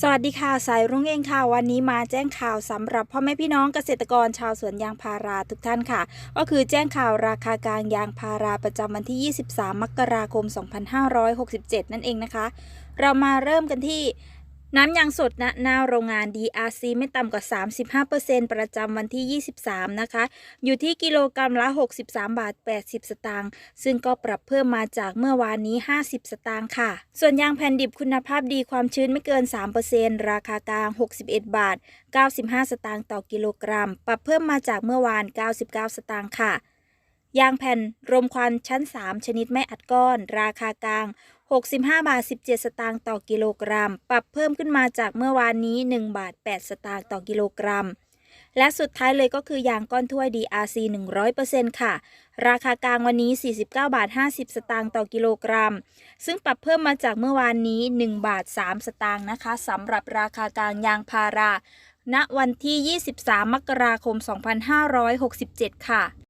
สวัสดีค่ะ สายรุ่งเองค่ะ วันนี้มาแจ้งข่าวสำหรับพ่อแม่พี่น้องเกษตรกรชาวสวนยางพาราทุกท่านค่ะ ก็คือแจ้งข่าวราคากลางยางพาราประจำวันที่ 23 มกราคม 2567 นั่นเองนะคะ เรามาเริ่มกันที่ น้ำยางสดณหน้าโรงงาน DRC ไม่ต่ำกว่า 35%ประจำวันที่ 23 นะคะ อยู่ที่กิโลกรัมละ 63 บาท 80 สตางค์ ซึ่งก็ปรับเพิ่มมาจากเมื่อวานนี้ 50 สตางค์ค่ะ ส่วนยางแผ่นดิบคุณภาพดีความชื้นไม่เกิน 3%ราคากลาง 61 บาท 95 สตางค์ต่อกิโลกรัม ปรับเพิ่มมาจากเมื่อวาน 99 สตางค์ค่ะ ยางแผ่นรมควันชั้น 3 ชนิดไม่อัดก้อน ราคากลาง 65 บาท 17 สตางค์ต่อกิโลกรัม ปรับเพิ่มขึ้นมาจากเมื่อวานนี้ 1 บาท 8 สตางค์ต่อกิโลกรัม และสุดท้ายเลยก็คือยางก้อนถ้วย DRC 100%ค่ะ ราคากลางวันนี้ 49 บาท 50 สตางค์ต่อกิโลกรัม ซึ่งปรับเพิ่มมาจากเมื่อวานนี้ 1 บาท 3 สตางค์นะคะสำหรับราคากลางยางพาราณวันที่ 23 มกราคม 2567 ค่ะ